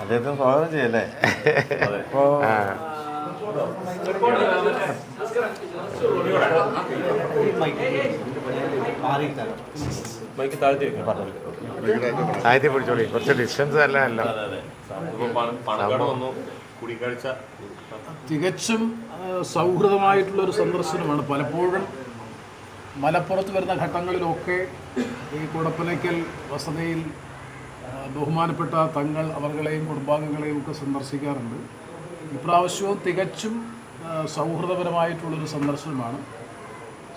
അദ്ദേഹത്തിന് സ്വാഗതം ചെയ്യല്ലേ? ഇപ്പോ താഴ്ത്തി പിടിച്ചോളി. കുറച്ച് ഡിസ്റ്റൻസ് അല്ല അല്ല. തികച്ചും സൗഹൃദമായിട്ടുള്ള ഒരു സന്ദർശനമാണ്. പലപ്പോഴും മലപ്പുറത്ത് വരുന്ന ഘട്ടങ്ങളിലൊക്കെ ഈ കുടപ്പനയ്ക്കൽ വസതിയിൽ ബഹുമാനപ്പെട്ട തങ്ങൾ അവർകളെയും കുടുംബാംഗങ്ങളെയും ഒക്കെ സന്ദർശിക്കാറുണ്ട്. ഇപ്രാവശ്യവും തികച്ചും സൗഹൃദപരമായിട്ടുള്ളൊരു സന്ദർശനമാണ്.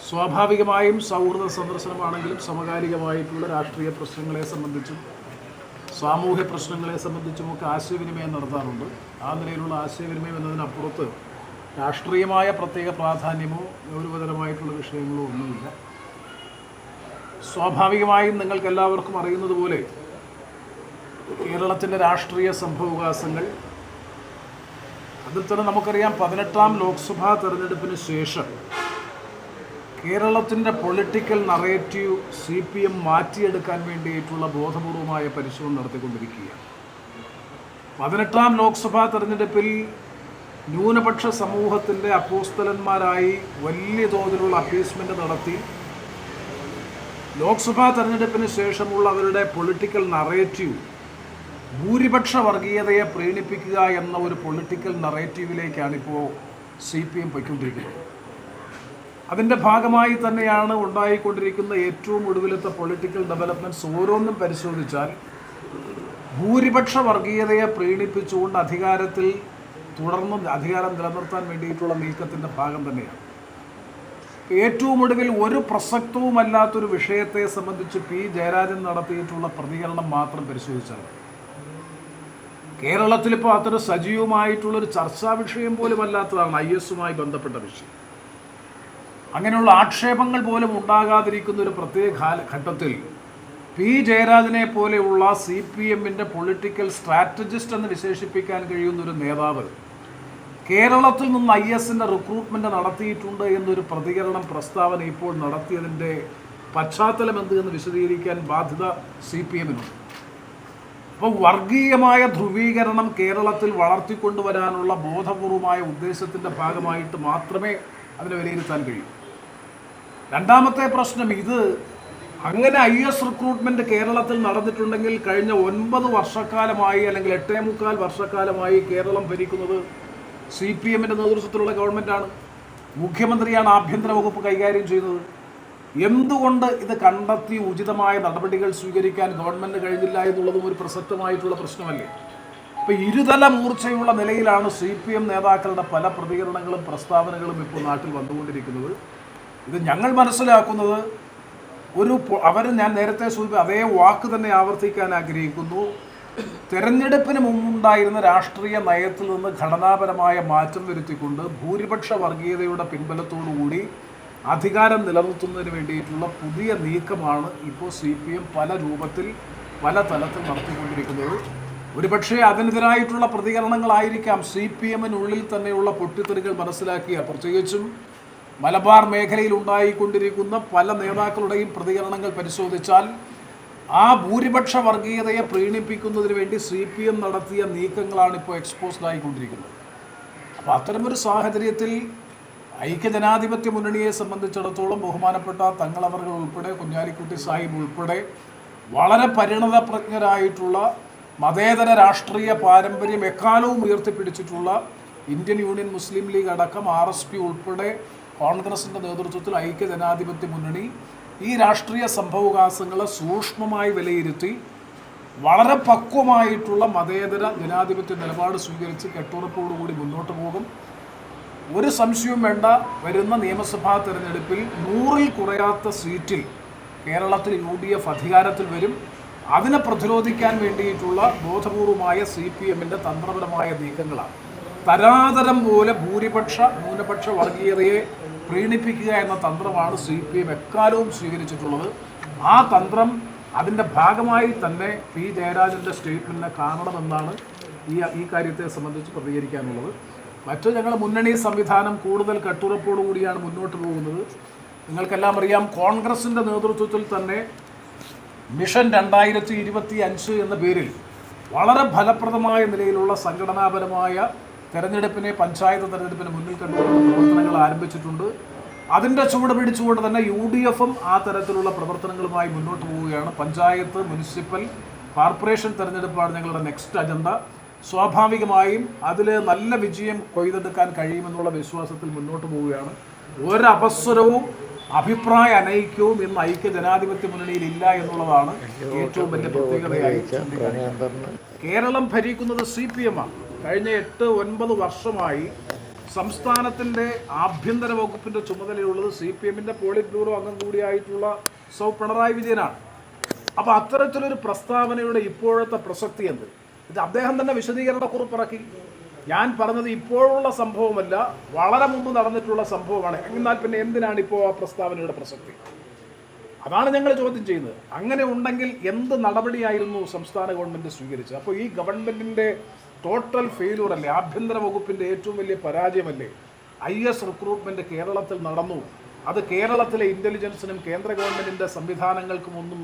സ്വാഭാവികമായും സൗഹൃദ സന്ദർശനമാണെങ്കിലും സമകാലികമായിട്ടുള്ള രാഷ്ട്രീയ പ്രശ്നങ്ങളെ സംബന്ധിച്ചും സാമൂഹ്യ പ്രശ്നങ്ങളെ സംബന്ധിച്ചുമൊക്കെ ആശയവിനിമയം നടത്താറുണ്ട്. ആ നിലയിലുള്ള ആശയവിനിമയം എന്നതിനപ്പുറത്ത് രാഷ്ട്രീയമായ പ്രത്യേക പ്രാധാന്യമോ ഗൗരവതരമായിട്ടുള്ള വിഷയങ്ങളോ ഒന്നുമില്ല. സ്വാഭാവികമായും നിങ്ങൾക്കെല്ലാവർക്കും അറിയുന്നത് പോലെ കേരളത്തിന്റെ രാഷ്ട്രീയ സംഭവവികാസങ്ങൾ. അതിൽ തന്നെ നമുക്കറിയാം പതിനെട്ടാം ലോക്സഭാ തെരഞ്ഞെടുപ്പിന് ശേഷം കേരളത്തിന്റെ political narrative C P M മാറ്റിയെടുക്കാൻ വേണ്ടിയിട്ടുള്ള ബോധപൂർവമായ പരിശ്രമം നടത്തിക്കൊണ്ടിരിക്കുകയാണ്. പതിനെട്ടാം ലോക്സഭാ തെരഞ്ഞെടുപ്പിൽ ന്യൂനപക്ഷ സമൂഹത്തിന്റെ അപ്പോസ്തലന്മാരായി വലിയ തോതിലുള്ള അപ്പീസ്മെന്റ് നടത്തി. ലോക്സഭാ തെരഞ്ഞെടുപ്പിന് ശേഷമുള്ള അവരുടെ പൊളിറ്റിക്കൽ നറേറ്റീവ് ഭൂരിപക്ഷ വർഗീയതയെ പ്രീണിപ്പിക്കുക എന്ന ഒരു പൊളിറ്റിക്കൽ നറേറ്റീവിലേക്കാണ് ഇപ്പോൾ സി പി എം പൊയ്ക്കൊണ്ടിരിക്കുന്നത് അതിന്റെ ഭാഗമായി തന്നെയാണ് ഉണ്ടായിക്കൊണ്ടിരിക്കുന്ന ഏറ്റവും ഒടുവിലത്തെ പൊളിറ്റിക്കൽ ഡെവലപ്മെന്റ്സ് ഓരോന്നും പരിശോധിച്ചാൽ ഭൂരിപക്ഷ വർഗീയതയെ പ്രീണിപ്പിച്ചുകൊണ്ട് അധികാരത്തിൽ തുടർന്നും അധികാരം നിലനിർത്താൻ വേണ്ടിയിട്ടുള്ള നീക്കത്തിന്റെ ഭാഗം തന്നെയാണ് ഏറ്റവും ഒടുവിൽ ഒരു പ്രസക്തവുമല്ലാത്തൊരു വിഷയത്തെ സംബന്ധിച്ച് പി ജയരാജൻ നടത്തിയിട്ടുള്ള പ്രതികരണം മാത്രം പരിശോധിച്ചാൽ. കേരളത്തിലിപ്പോൾ അത്ര സജീവമായിട്ടുള്ളൊരു ചർച്ചാ വിഷയം പോലും അല്ലാത്തതാണ് ഐ എസുമായി ബന്ധപ്പെട്ട വിഷയം. അങ്ങനെയുള്ള ആക്ഷേപങ്ങൾ പോലും ഉണ്ടാകാതിരിക്കുന്ന ഒരു പ്രത്യേക ഘട്ടത്തിൽ പി ജയരാജനെ പോലെയുള്ള സി പി എമ്മിന്റെ പൊളിറ്റിക്കൽ സ്ട്രാറ്റജിസ്റ്റ് എന്ന് വിശേഷിപ്പിക്കാൻ കഴിയുന്ന ഒരു നേതാവ് കേരളത്തിൽ നിന്ന് ഐ എസിന്റെ റിക്രൂട്ട്മെന്റ് നടത്തിയിട്ടുണ്ട് എന്നൊരു പ്രതികരണം പ്രസ്താവന ഇപ്പോൾ നടത്തിയതിന്റെ പശ്ചാത്തലം എന്ത് എന്ന് വിശദീകരിക്കാൻ ബാധ്യത സി പി എമ്മിനുണ്ട്. അപ്പോൾ വർഗീയമായ ധ്രുവീകരണം കേരളത്തിൽ വളർത്തിക്കൊണ്ടുവരാനുള്ള ബോധപൂർവമായ ഉദ്ദേശത്തിന്റെ ഭാഗമായിട്ട് മാത്രമേ അതിനെ വിലയിരുത്താൻ കഴിയൂ. രണ്ടാമത്തെ പ്രശ്നം ഇത് അങ്ങനെ ഐ എസ് റിക്രൂട്ട്മെന്റ് കേരളത്തിൽ നടന്നിട്ടുണ്ടെങ്കിൽ കഴിഞ്ഞ ഒൻപത് വർഷക്കാലമായി അല്ലെങ്കിൽ എട്ടേ മുക്കാൽ വർഷക്കാലമായി കേരളം ഭരിക്കുന്നത് സി പി എമ്മിന്റെ നേതൃത്വത്തിലുള്ള ഗവൺമെന്റാണ്. മുഖ്യമന്ത്രിയാണ് ആഭ്യന്തര വകുപ്പ് കൈകാര്യം ചെയ്യുന്നത് എന്തുകൊണ്ട് ഇത് കണ്ടെത്തി ഉചിതമായ നടപടികൾ സ്വീകരിക്കാൻ ഗവൺമെന്റ് കഴിഞ്ഞില്ല എന്നുള്ളതും ഒരു പ്രസക്തമായിട്ടുള്ള പ്രശ്നമല്ലേ? ഇപ്പൊ ഇരുതല മൂർച്ചയുള്ള നിലയിലാണ് സി പി എം നേതാക്കളുടെ പല പ്രതികരണങ്ങളും പ്രസ്താവനകളും ഇപ്പോൾ നാട്ടിൽ വന്നുകൊണ്ടിരിക്കുന്നത്. ഇത് ഞങ്ങൾ മനസ്സിലാക്കുന്നത് ഒരു അവർ ഞാൻ നേരത്തെ സൂചിപ്പിച്ച അതേ വാക്ക് തന്നെ ആവർത്തിക്കാൻ ആഗ്രഹിക്കുന്നു. തെരഞ്ഞെടുപ്പിന് മുമ്പുണ്ടായിരുന്ന രാഷ്ട്രീയ നയത്തിൽ നിന്ന് ഘടനാപരമായ മാറ്റം വരുത്തിക്കൊണ്ട് ഭൂരിപക്ഷ വർഗീയതയുടെ പിൻബലത്തോടുകൂടി അധികാരം നിലനിർത്തുന്നതിന് വേണ്ടിയിട്ടുള്ള പുതിയ നീക്കമാണ് ഇപ്പോൾ സി പി എം പല രൂപത്തിൽ പല തലത്തിൽ നടത്തിക്കൊണ്ടിരിക്കുന്നത്. ഒരുപക്ഷെ അതിനെതിരായിട്ടുള്ള പ്രതികരണങ്ങളായിരിക്കാം സി പി എമ്മിനുള്ളിൽ തന്നെയുള്ള പൊട്ടിത്തെറികൾ മനസ്സിലാക്കിയ. പ്രത്യേകിച്ചും മലബാർ മേഖലയിൽ ഉണ്ടായിക്കൊണ്ടിരിക്കുന്ന പല നേതാക്കളുടെയും പ്രതികരണങ്ങൾ പരിശോധിച്ചാൽ ആ ഭൂരിപക്ഷ വർഗീയതയെ പ്രീണിപ്പിക്കുന്നതിന് വേണ്ടി സി പി എം നടത്തിയ നീക്കങ്ങളാണ് ഇപ്പോൾ എക്സ്പോസ്ഡ് ആയിക്കൊണ്ടിരിക്കുന്നത്. അപ്പോൾ അത്തരമൊരു സാഹചര്യത്തിൽ ഐക്യജനാധിപത്യ മുന്നണിയെ സംബന്ധിച്ചിടത്തോളം ബഹുമാനപ്പെട്ട തങ്ങളവർ ഉൾപ്പെടെ കുഞ്ഞാലിക്കുട്ടി സാഹിബ് ഉൾപ്പെടെ വളരെ പരിണതപ്രജ്ഞരായിട്ടുള്ള മതേതര രാഷ്ട്രീയ പാരമ്പര്യം എക്കാലവും ഉയർത്തിപ്പിടിച്ചിട്ടുള്ള ഇന്ത്യൻ യൂണിയൻ മുസ്ലിം ലീഗ് അടക്കം ആർ എസ് പി ഉൾപ്പെടെ കോൺഗ്രസിന്റെ നേതൃത്വത്തിൽ ഐക്യജനാധിപത്യ മുന്നണി ഈ രാഷ്ട്രീയ സംഭവവികാസങ്ങളെ സൂക്ഷ്മമായി വിലയിരുത്തി വളരെ പക്വമായിട്ടുള്ള മതേതര ജനാധിപത്യ നിലപാട് സ്വീകരിച്ച് കെട്ടുറപ്പോടുകൂടി മുന്നോട്ട് പോകും. ഒരു സംശയവും വേണ്ട. വരുന്ന നിയമസഭാ തെരഞ്ഞെടുപ്പിൽ നൂറിൽ കുറയാത്ത സീറ്റിൽ കേരളത്തിൽ യു ഡി എഫ് അധികാരത്തിൽ വരും. അതിനെ പ്രതിരോധിക്കാൻ വേണ്ടിയിട്ടുള്ള ബോധപൂർവമായ സി പി എമ്മിന്റെ തന്ത്രപരമായ നീക്കങ്ങളാണ്. തരാതരം പോലെ ഭൂരിപക്ഷ ന്യൂനപക്ഷ വർഗീയതയെ പ്രീണിപ്പിക്കുക എന്ന തന്ത്രമാണ് സി പി എം എക്കാലവും സ്വീകരിച്ചിട്ടുള്ളത്. ആ തന്ത്രം അതിന്റെ ഭാഗമായി തന്നെ പി ജയരാജന്റെ സ്റ്റേറ്റ്മെന്റിനെ കാണണമെന്നാണ് ഈ ഈ കാര്യത്തെ സംബന്ധിച്ച് പ്രതികരിക്കാനുള്ളത്. മറ്റു ഞങ്ങൾ മുന്നണി സംവിധാനം കൂടുതൽ കൂടിയാണ് മുന്നോട്ട് പോകുന്നത്. നിങ്ങൾക്കെല്ലാം അറിയാം കോൺഗ്രസിന്റെ നേതൃത്വത്തിൽ തന്നെ മിഷൻ രണ്ടായിരത്തി ഇരുപത്തി അഞ്ച് എന്ന പേരിൽ വളരെ ഫലപ്രദമായ നിലയിലുള്ള സംഘടനാപരമായ തെരഞ്ഞെടുപ്പിനെ പഞ്ചായത്ത് തെരഞ്ഞെടുപ്പിന് മുന്നിൽ കണ്ടുകൊണ്ടുള്ള പ്രവർത്തനങ്ങൾ ആരംഭിച്ചിട്ടുണ്ട്. അതിന്റെ ചുവട് പിടിച്ചുകൊണ്ട് തന്നെ യു ഡി എഫും ആ തരത്തിലുള്ള പ്രവർത്തനങ്ങളുമായി മുന്നോട്ട് പോവുകയാണ്. പഞ്ചായത്ത് മുനിസിപ്പൽ കോർപ്പറേഷൻ തെരഞ്ഞെടുപ്പാണ് ഞങ്ങളുടെ നെക്സ്റ്റ് അജണ്ട. സ്വാഭാവികമായും അതിൽ നല്ല വിജയം കൊയ്തെടുക്കാൻ കഴിയുമെന്നുള്ള വിശ്വാസത്തിൽ മുന്നോട്ട് പോവുകയാണ്. ഒരവസരവും അഭിപ്രായ അനൈക്യവും ഇന്ന് ഐക്യ ജനാധിപത്യ മുന്നണിയിൽ ഇല്ല എന്നുള്ളതാണ് ഏറ്റവും വലിയ പ്രത്യേകതയായി കേരളം ഭരിക്കുന്നത് സി പി എം ആണ് കഴിഞ്ഞ എട്ട് ഒൻപത് വർഷമായി സംസ്ഥാനത്തിന്റെ ആഭ്യന്തര വകുപ്പിന്റെ ചുമതലയുള്ളത് സി പി എമ്മിന്റെ പോളിറ്റ് ബ്യൂറോ അംഗം കൂടിയായിട്ടുള്ള സൗ. പിണറായി വിജയനാണ്. അപ്പോൾ അത്തരത്തിലൊരു പ്രസ്താവനയുടെ ഇപ്പോഴത്തെ പ്രസക്തി എന്ത്? ഇത് അദ്ദേഹം തന്നെ വിശദീകരണ കുറിപ്പിറക്കി ഞാൻ പറഞ്ഞത് ഇപ്പോഴുള്ള സംഭവമല്ല വളരെ മുമ്പ് നടന്നിട്ടുള്ള സംഭവമാണ്. എന്നാൽ പിന്നെ എന്തിനാണ് ഇപ്പോൾ ആ പ്രസ്താവനയുടെ പ്രസക്തി? അതാണ് ഞങ്ങൾ ചോദ്യം ചെയ്യുന്നത്. അങ്ങനെ ഉണ്ടെങ്കിൽ എന്ത് നടപടിയായിരുന്നു സംസ്ഥാന ഗവൺമെന്റ് സ്വീകരിച്ചത്? അപ്പോൾ ഈ ഗവൺമെന്റിന്റെ ടോട്ടൽ ഫെയിലൂർ അല്ലേ ആഭ്യന്തര വകുപ്പിന്റെ ഏറ്റവും വലിയ പരാജയമല്ലേ ഐ എസ് റിക്രൂട്ട്മെന്റ് കേരളത്തിൽ നടന്നു. അത് കേരളത്തിലെ ഇന്റലിജൻസിനും കേന്ദ്ര ഗവൺമെന്റിന്റെ സംവിധാനങ്ങൾക്കും ഒന്നും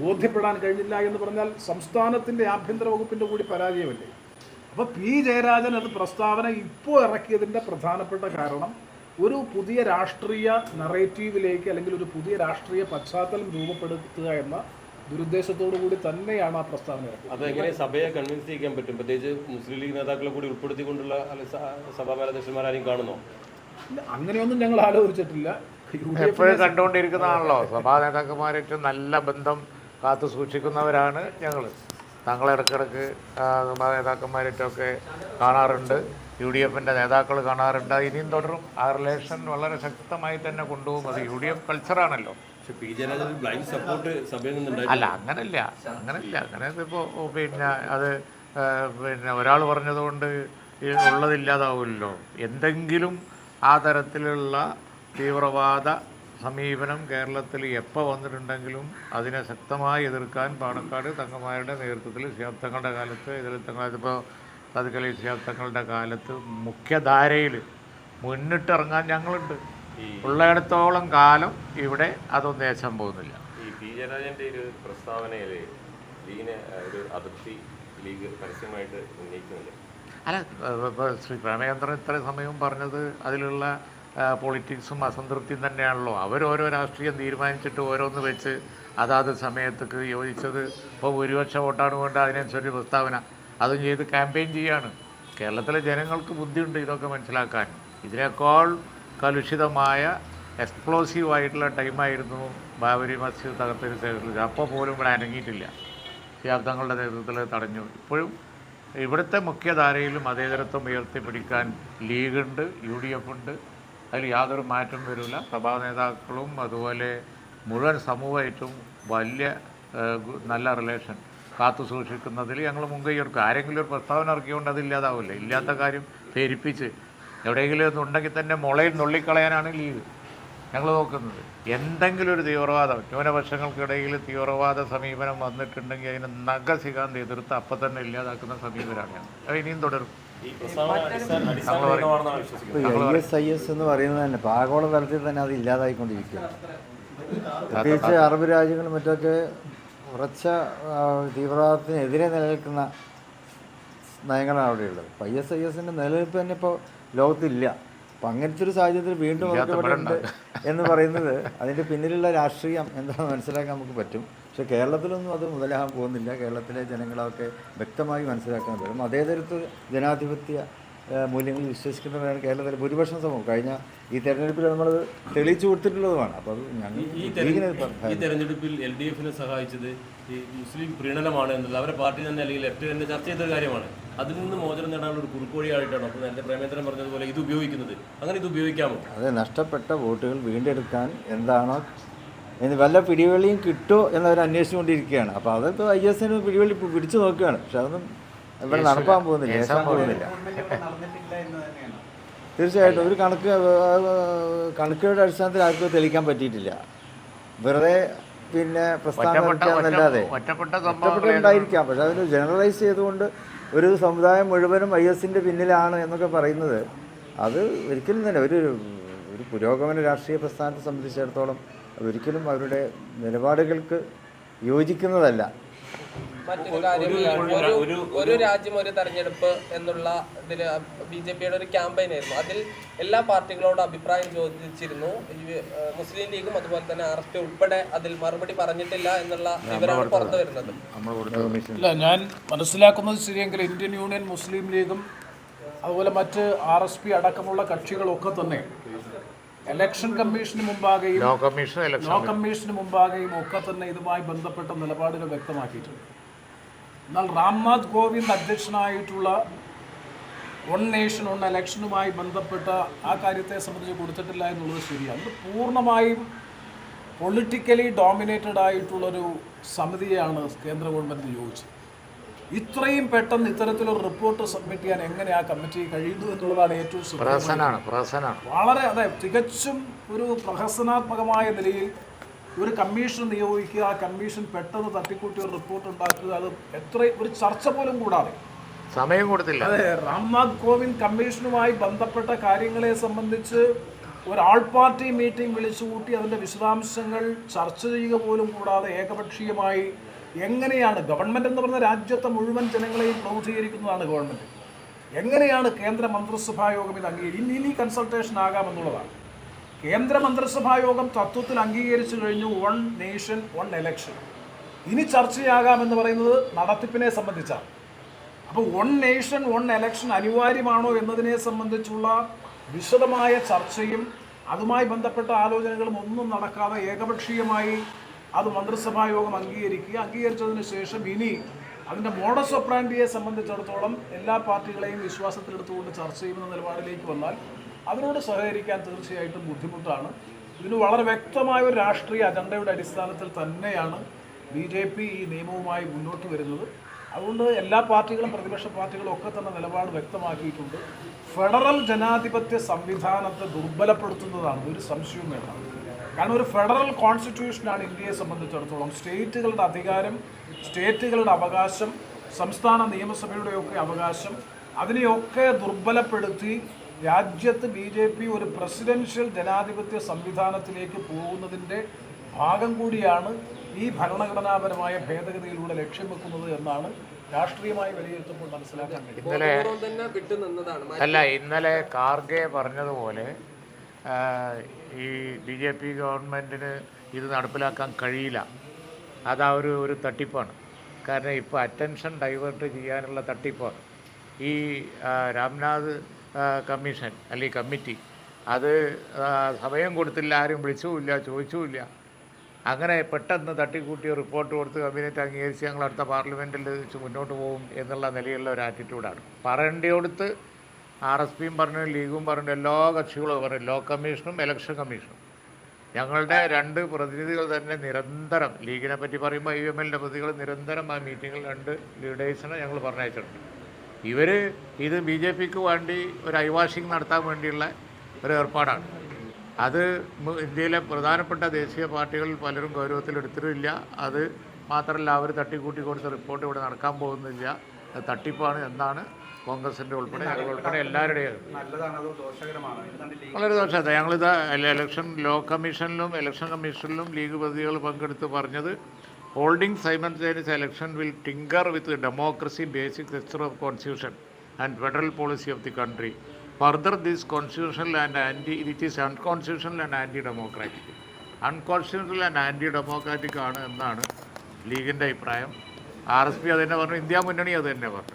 ബോധ്യപ്പെടാൻ കഴിഞ്ഞില്ല എന്ന് പറഞ്ഞാൽ സംസ്ഥാനത്തിന്റെ ആഭ്യന്തര വകുപ്പിന്റെ കൂടി പരാജയമല്ലേ? അപ്പോൾ പി ജയരാജൻ എന്ന പ്രസ്താവന ഇപ്പോൾ ഇറക്കിയതിന്റെ പ്രധാനപ്പെട്ട കാരണം ഒരു പുതിയ രാഷ്ട്രീയ നറേറ്റീവിലേക്ക് അല്ലെങ്കിൽ ഒരു പുതിയ രാഷ്ട്രീയ പശ്ചാത്തലം രൂപപ്പെടുത്തുക എന്ന ദുരുദ്ദേശത്തോടു കൂടി തന്നെയാണ് ആ പ്രസ്താവന ഇറക്കിയത്. അത് എങ്ങനെ സഭയെ കൺവിൻസ് ചെയ്യിക്കാൻ പറ്റും? പ്രത്യേകിച്ച് മുസ്ലിം ലീഗ് നേതാക്കളെ കൂടി ഉൾപ്പെടുത്തിക്കൊണ്ടുള്ള അല്ല, കാണുന്നു സഭാ മേലധ്യക്ഷന്മാരാരും കാണുന്നോ? അങ്ങനെയൊന്നും ഞങ്ങൾ ആലോചിച്ചിട്ടില്ല. എപ്പോഴും കണ്ടുകൊണ്ടിരിക്കുന്നതാണല്ലോ. സഭാ നേതാക്കന്മാരേറ്റവും നല്ല ബന്ധം കാത്തു സൂക്ഷിക്കുന്നവരാണ് ഞങ്ങൾ ഞങ്ങൾ ഇടയ്ക്കിടയ്ക്ക് നേതാക്കന്മാരായിട്ടൊക്കെ കാണാറുണ്ട് യു ഡി എഫിന്റെ നേതാക്കൾ കാണാറുണ്ട്. ഇനിയും തുടരും. ആ റിലേഷൻ വളരെ ശക്തമായി തന്നെ കൊണ്ടുപോകും. അത് യു ഡി എഫ് കൾച്ചറാണല്ലോ അല്ല അങ്ങനല്ല. അങ്ങനല്ല. അങ്ങനെ ഇപ്പോൾ പിന്നെ അത് പിന്നെ ഒരാൾ പറഞ്ഞതുകൊണ്ട് ഉള്ളതില്ലാതാവുമല്ലോ. എന്തെങ്കിലും ആ തരത്തിലുള്ള തീവ്രവാദ സമീപനം കേരളത്തിൽ എപ്പോൾ വന്നിട്ടുണ്ടെങ്കിലും അതിനെ ശക്തമായി എതിർക്കാൻ പാണക്കാട് തങ്ങന്മാരുടെ നേതൃത്വത്തിൽ ശിയാബ്ദങ്ങളുടെ കാലത്ത് ഇതിൽ തങ്ങളിപ്പോൾ ഇപ്പോൾ സതുക്കലി ശിയാബ്ദങ്ങളുടെ കാലത്ത് മുഖ്യധാരയിൽ മുന്നിട്ടിറങ്ങാൻ ഞങ്ങളുണ്ട്. ഉള്ളിടത്തോളം കാലം ഇവിടെ അതൊന്നും ഏശം പോകുന്നില്ല. ഈ പി ജയരാജന്റെ ഒരു പ്രസ്താവനയിൽ ലീഗിനെ ഒരു അതിർത്തി ലീഗ് പരസ്യമായിട്ട് ഉന്നയിക്കുന്നില്ല? അല്ല ഇപ്പോൾ ശ്രീ പ്രേമചന്ദ്രൻ ഇത്രയും സമയവും പറഞ്ഞത് അതിലുള്ള പൊളിറ്റിക്സും അസംതൃപ്തിയും തന്നെയാണല്ലോ. അവരോരോ രാഷ്ട്രീയം തീരുമാനിച്ചിട്ട് ഓരോന്ന് വെച്ച് അതാത് സമയത്തേക്ക് യോജിച്ചത് ഇപ്പോൾ ഭൂരിപക്ഷ വോട്ടാണ് കൊണ്ട് അതിനനുസരിച്ച് പ്രസ്താവന. അതും ചെയ്ത് ക്യാമ്പയിൻ ചെയ്യാണ്. കേരളത്തിലെ ജനങ്ങൾക്ക് ബുദ്ധിയുണ്ട് ഇതൊക്കെ മനസ്സിലാക്കാൻ. ഇതിനേക്കാൾ കലുഷിതമായ എക്സ്പ്ലോസീവ് ആയിട്ടുള്ള ടൈമായിരുന്നു ബാബരി മസ്ജിദ് തകർത്തിന് ശേഷം. അപ്പോൾ പോലും ഇവിടെ അനങ്ങിയിട്ടില്ല. ശിയാബ്ദങ്ങളുടെ നേതൃത്വത്തിൽ തടഞ്ഞു. ഇപ്പോഴും ഇവിടുത്തെ മുഖ്യധാരയിലും അതേതരത്വം ഉയർത്തിപ്പിടിക്കാൻ ലീഗുണ്ട് യു ഡി എഫ് ഉണ്ട്. അതിൽ യാതൊരു മാറ്റം വരില്ല. സഭാ നേതാക്കളും അതുപോലെ മുഴുവൻ സമൂഹമായിട്ടും വലിയ നല്ല റിലേഷൻ കാത്തു സൂക്ഷിക്കുന്നതിൽ ഞങ്ങൾ മുൻകൈയെടുക്കും ആരെങ്കിലും ഒരു പ്രസ്താവന ഇറക്കിക്കൊണ്ട് അതില്ലാതാവില്ല ഇല്ലാത്ത കാര്യം പേരിപ്പിച്ച് എവിടെയെങ്കിലും ഒന്നുണ്ടെങ്കിൽ തന്നെ മുളയിൽ നുള്ളിക്കളയാനാണ് ലീഗ് ഞങ്ങൾ നോക്കുന്നത്. എന്തെങ്കിലും ഒരു തീവ്രവാദം ന്യൂനപക്ഷങ്ങൾക്കിടയിൽ തീവ്രവാദ സമീപനം വന്നിട്ടുണ്ടെങ്കിൽ അതിനെ നഖസികാന്ത് എതിർത്ത് അപ്പം തന്നെ ഇല്ലാതാക്കുന്ന സമീപനമാണ് അത് ഇനിയും തുടരും. എസ് ഐ എസ് എന്ന് പറയുന്നത് തന്നെ ഇപ്പോൾ ആഗോള തലത്തിൽ തന്നെ അത് ഇല്ലാതായിക്കൊണ്ടിരിക്കുകയാണ്. പ്രത്യേകിച്ച് അറബ് രാജ്യങ്ങളും മറ്റൊക്കെ ഉറച്ച തീവ്രവാദത്തിനെതിരെ നിലനിൽക്കുന്ന നയങ്ങളാണ് അവിടെയുള്ളത്. ഇപ്പോൾ ഐ എസ് ഐ എസിന്റെ നിലനിൽപ്പ് തന്നെ ഇപ്പോൾ ലോകത്തില്ല അപ്പം അങ്ങനത്തെ ഒരു സാഹചര്യത്തിൽ വീണ്ടും ഉണ്ട് എന്ന് പറയുന്നത് അതിന്റെ പിന്നിലുള്ള രാഷ്ട്രീയം എന്താണെന്ന് മനസ്സിലാക്കാൻ നമുക്ക് പറ്റും. പക്ഷേ കേരളത്തിലൊന്നും അത് മുതലാകാൻ പോകുന്നില്ല. കേരളത്തിലെ ജനങ്ങളൊക്കെ വ്യക്തമായി മനസ്സിലാക്കാൻ പറ്റും. തരത്ത് ജനാധിപത്യ മൂല്യങ്ങൾ മൂല്യങ്ങളിൽ വിശ്വസിക്കുന്നവരാണ് കേരളത്തിലെ ഭൂരിപക്ഷം സമൂഹം. കഴിഞ്ഞ ഈ തെരഞ്ഞെടുപ്പിൽ നമ്മൾ തെളിയിച്ചു കൊടുത്തിട്ടുള്ളതുമാണ്. അപ്പോൾ അത് ഞങ്ങൾ ഈ തെരഞ്ഞെടുപ്പിൽ എൽ ഡി എഫിനെ സഹായിച്ചത് ഈ മുസ്ലിം പ്രീണനമാണ് എന്നുള്ളത്. അവരുടെ പാർട്ടി തന്നെ അല്ലെങ്കിൽ ലെഫ്റ്റ് തന്നെ ചർച്ച ചെയ്ത ഒരു കാര്യമാണ്. അതിൽ നിന്ന് മോചനം നേടാനുള്ള ഒരു കുറുക്കോഴിയായിട്ടാണ് അപ്പോൾ എന്റെ പ്രേമേന്ദ്രൻ പറഞ്ഞതുപോലെ ഇത് ഉപയോഗിക്കുന്നത്. അങ്ങനെ ഇത് ഉപയോഗിക്കാമോ? അതെ നഷ്ടപ്പെട്ട വോട്ടുകൾ വീണ്ടെടുക്കാൻ എന്താണോ ഇനി വല്ല പിടിവള്ളിയും കിട്ടുമോ എന്നവർ അന്വേഷിച്ചുകൊണ്ടിരിക്കുകയാണ് അപ്പോൾ അതിപ്പോൾ ഐ എസ് എന് പിടിവള്ളി പിടിച്ചു നോക്കുകയാണ്. പക്ഷെ അതൊന്നും ഇവിടെ നടപ്പാൻ പോകുന്നില്ല. ഏശാൻ പോകുന്നില്ല. തീർച്ചയായിട്ടും ഒരു കണക്ക് കണക്കുകളുടെ അടിസ്ഥാനത്തിൽ ആർക്കും തെളിയിക്കാൻ പറ്റിയിട്ടില്ല. വെറുതെ പിന്നെ പ്രസ്ഥാനം ഒറ്റപ്പെട്ടുണ്ടായിരിക്കാം പക്ഷെ അതിന് ജനറലൈസ് ചെയ്തുകൊണ്ട് ഒരു സമുദായം മുഴുവനും ഐ എസിന്റെ പിന്നിലാണ് എന്നൊക്കെ പറയുന്നത് അത് ഒരിക്കലും തന്നെ ഒരു ഒരു പുരോഗമന രാഷ്ട്രീയ പ്രസ്ഥാനത്തെ സംബന്ധിച്ചിടത്തോളം ഒരിക്കലും അവരുടെ നിലപാടുകൾക്ക് യോജിക്കുന്നതല്ല. മറ്റൊരു കാര്യം ഒരു ഒരു രാജ്യം ഒരു തെരഞ്ഞെടുപ്പ് എന്നുള്ള ഇതിൽ ബി ജെ പിയുടെ ഒരു ക്യാമ്പയിൻ ആയിരുന്നു. അതിൽ എല്ലാ പാർട്ടികളോടും അഭിപ്രായം ചോദിച്ചിരുന്നു. മുസ്ലിം ലീഗും അതുപോലെ തന്നെ ആർ എസ് പി ഉൾപ്പെടെ അതിൽ മറുപടി പറഞ്ഞിട്ടില്ല എന്നുള്ള വിവരമാണ് പുറത്തു വരുന്നത്. ഇല്ല ഞാൻ മനസ്സിലാക്കുന്നത് ശരിയെങ്കിൽ ഇന്ത്യൻ യൂണിയൻ മുസ്ലിം ലീഗും അതുപോലെ മറ്റ് ആർ എസ് പി അടക്കമുള്ള കക്ഷികളൊക്കെ തന്നെ ഇലക്ഷൻ കമ്മീഷന് മുമ്പാകെയും ലോ കമ്മീഷൻ ഇലക്ഷൻ ലോ കമ്മീഷന് മുമ്പാകെയും ഒക്കെ തന്നെ ഇതുമായി ബന്ധപ്പെട്ട നിലപാടുകൾ വ്യക്തമാക്കിയിട്ടുണ്ട്. എന്നാൽ രാംനാഥ് കോവിന്ദ് അധ്യക്ഷനായിട്ടുള്ള വൺ നേഷൻ വൺ ഇലക്ഷനുമായി ബന്ധപ്പെട്ട ആ കാര്യത്തെ സംബന്ധിച്ച് കൊടുത്തിട്ടില്ല എന്നുള്ളത് ശരിയാണ്. ഇത് പൂർണമായും പൊളിറ്റിക്കലി ഡോമിനേറ്റഡ് ആയിട്ടുള്ളൊരു സമിതിയാണ് കേന്ദ്ര ഗവൺമെന്റ് നിയോഗിച്ചത്. ഇത്രയും പെട്ടെന്ന് ഇത്തരത്തിലൊരു റിപ്പോർട്ട് സബ്മിറ്റ് ചെയ്യാൻ എങ്ങനെ ആ കമ്മിറ്റി കഴിയുന്നു എന്നുള്ളതാണ് ഏറ്റവും വളരെ അതെ തികച്ചും ഒരു പ്രഹസനാത്മകമായ നിലയിൽ ഒരു കമ്മീഷൻ നിയോഗിക്കുക ആ കമ്മീഷൻ പെട്ടെന്ന് തട്ടിക്കൂട്ടി ഒരു റിപ്പോർട്ട് ഉണ്ടാക്കുക അത് എത്ര ഒരു ചർച്ച പോലും കൂടാതെ. സമയം കൊടുത്തില്ല. അതെ രാംനാഥ് കോവിന്ദ് കമ്മീഷനുമായി ബന്ധപ്പെട്ട കാര്യങ്ങളെ സംബന്ധിച്ച് ഒരു ആൾ പാർട്ടി മീറ്റിംഗ് വിളിച്ചുകൂട്ടി അതിന്റെ വിശദാംശങ്ങൾ ചർച്ച ചെയ്യുക പോലും കൂടാതെ ഏകപക്ഷീയമായി എങ്ങനെയാണ് ഗവൺമെന്റ് എന്ന് പറഞ്ഞ രാജ്യത്തെ മുഴുവൻ ജനങ്ങളെയും ക്രോധീകരിക്കുന്നതാണ് ഗവൺമെന്റ് എങ്ങനെയാണ് കേന്ദ്ര മന്ത്രിസഭാ യോഗം ഇത് അംഗീകരിക്കും ഇനി ഇനി കൺസൾട്ടേഷൻ ആകാമെന്നുള്ളതാണ്. കേന്ദ്ര മന്ത്രിസഭാ യോഗം തത്വത്തിൽ അംഗീകരിച്ചു കഴിഞ്ഞു വൺ നേഷൻ വൺ എലക്ഷൻ ഇനി ചർച്ചയാകാമെന്ന് പറയുന്നത് നടത്തിപ്പിനെ സംബന്ധിച്ചാണ്. അപ്പോൾ വൺ നേഷൻ വൺ എലക്ഷൻ അനിവാര്യമാണോ എന്നതിനെ സംബന്ധിച്ചുള്ള വിശദമായ ചർച്ചയും അതുമായി ബന്ധപ്പെട്ട ആലോചനകളും ഒന്നും നടക്കാതെ ഏകപക്ഷീയമായി അത് മന്ത്രിസഭാ യോഗം അംഗീകരിക്കുക. അംഗീകരിച്ചതിന് ശേഷം ഇനി അതിന്റെ മോഡസ് ഒപ്രാൻഡിയെ സംബന്ധിച്ചിടത്തോളം എല്ലാ പാർട്ടികളെയും വിശ്വാസത്തിലെടുത്തുകൊണ്ട് ചർച്ച ചെയ്യുന്ന നിലപാടിലേക്ക് വന്നാൽ അതിനോട് സഹകരിക്കാൻ തീർച്ചയായിട്ടും ബുദ്ധിമുട്ടാണ്. ഇതിന് വളരെ വ്യക്തമായ ഒരു രാഷ്ട്രീയ അജണ്ടയുടെ അടിസ്ഥാനത്തിൽ തന്നെയാണ് ബി ജെ പി ഈ നിയമവുമായി മുന്നോട്ട് വരുന്നത്. അതുകൊണ്ട് എല്ലാ പാർട്ടികളും പ്രതിപക്ഷ പാർട്ടികളും ഒക്കെ തന്നെ നിലപാട് വ്യക്തമാക്കിയിട്ടുണ്ട്. ഫെഡറൽ ജനാധിപത്യ സംവിധാനത്തെ ദുർബലപ്പെടുത്തുന്നതാണ് ഒരു സംശയവും വേണ്ട. കാരണം ഒരു ഫെഡറൽ കോൺസ്റ്റിറ്റ്യൂഷനാണ് ഇന്ത്യയെ സംബന്ധിച്ചിടത്തോളം സ്റ്റേറ്റുകളുടെ അധികാരം സ്റ്റേറ്റുകളുടെ അവകാശം സംസ്ഥാന നിയമസഭയുടെയൊക്കെ അവകാശം അതിനെയൊക്കെ ദുർബലപ്പെടുത്തി രാജ്യത്ത് ബി ജെ പി ഒരു പ്രസിഡൻഷ്യൽ ജനാധിപത്യ സംവിധാനത്തിലേക്ക് പോകുന്നതിന്റെ ഭാഗം കൂടിയാണ് ഈ ഭരണഘടനാപരമായ ഭേദഗതിയിലൂടെ ലക്ഷ്യം വെക്കുന്നത് എന്നാണ് രാഷ്ട്രീയമായി വിലയിരുത്തുമ്പോൾ മനസ്സിലാക്കാൻ അല്ല ഇന്നലെ കാർഗെ പറഞ്ഞതുപോലെ ഈ ബി ജെ പി ഗവൺമെന്റിന് ഇത് നടപ്പിലാക്കാൻ കഴിയില്ല. അതാ ഒരു ഒരു തട്ടിപ്പാണ്. കാരണം ഇപ്പോൾ അറ്റൻഷൻ ഡൈവേർട്ട് ചെയ്യാനുള്ള തട്ടിപ്പാണ്. ഈ ആ, രാംനാഥ് കമ്മീഷൻ അല്ലെങ്കിൽ കമ്മിറ്റി അത് സമയം കൊടുത്തില്ല ആരും വിളിച്ചുമില്ല ചോദിച്ചുമില്ല. അങ്ങനെ പെട്ടെന്ന് തട്ടിക്കൂട്ടി റിപ്പോർട്ട് കൊടുത്ത് കബിനറ്റ് അംഗീകരിച്ച് ഞങ്ങൾ അടുത്ത പാർലമെന്റിൽ വെച്ച് മുന്നോട്ട് പോകും എന്നുള്ള നിലയിലുള്ള ഒരു ആറ്റിറ്റ്യൂഡാണ് പറയേണ്ടിയോടുത്ത് ആർ എസ് പിയും പറഞ്ഞു ലീഗും പറഞ്ഞു എല്ലാ കക്ഷികളും പറഞ്ഞു. ലോ കമ്മീഷനും ഇലക്ഷൻ കമ്മീഷനും. ഞങ്ങളുടെ രണ്ട് പ്രതിനിധികൾ തന്നെ നിരന്തരം ലീഗിനെ പറ്റി പറയുമ്പോൾ ഐ എം എല്ലിന്റെ പ്രതികൾ നിരന്തരം ആ മീറ്റിങ്ങിൽ രണ്ട് ലീഡേഴ്സിനെ ഞങ്ങൾ പറഞ്ഞയച്ചിട്ടുണ്ട്. ഇവർ ഇത് ബി ജെ പിക്ക് വേണ്ടി ഒരു ഐവാഷിംഗ് നടത്താൻ വേണ്ടിയുള്ള ഒരു ഏർപ്പാടാണ്. അത് ഇന്ത്യയിലെ പ്രധാനപ്പെട്ട ദേശീയ പാർട്ടികളിൽ പലരും ഗൗരവത്തിലെടുത്തിട്ടില്ല അത് മാത്രമല്ല അവർ തട്ടിക്കൂട്ടി കൊടുത്ത റിപ്പോർട്ട് ഇവിടെ നടക്കാൻ പോകുന്നില്ല. തട്ടിപ്പാണ് എന്നാണ് കോൺഗ്രസിന്റെ ഉൾപ്പെടെ ഞങ്ങൾ ഉൾപ്പെടെ എല്ലാവരുടെയും. വളരെ ദോഷമാണ് ഞങ്ങളിത് ഇലക്ഷൻ ലോ കമ്മീഷനിലും ഇലക്ഷൻ കമ്മീഷനിലും ലീഗ് പ്രതികൾ പങ്കെടുത്ത് പറഞ്ഞത് holding simultaneous election will tinker with democracy basic structure of constitution and federal policy of the country further this constitutional and anti it is unconstitutional and anti democratic unconstitutional and anti democratic ആണ് എന്നാണ് ലീഗിന്റെ അഭിപ്രായം. R S P അത് തന്നെ പറഞ്ഞു India മുന്നണി അത് തന്നെ പറഞ്ഞു.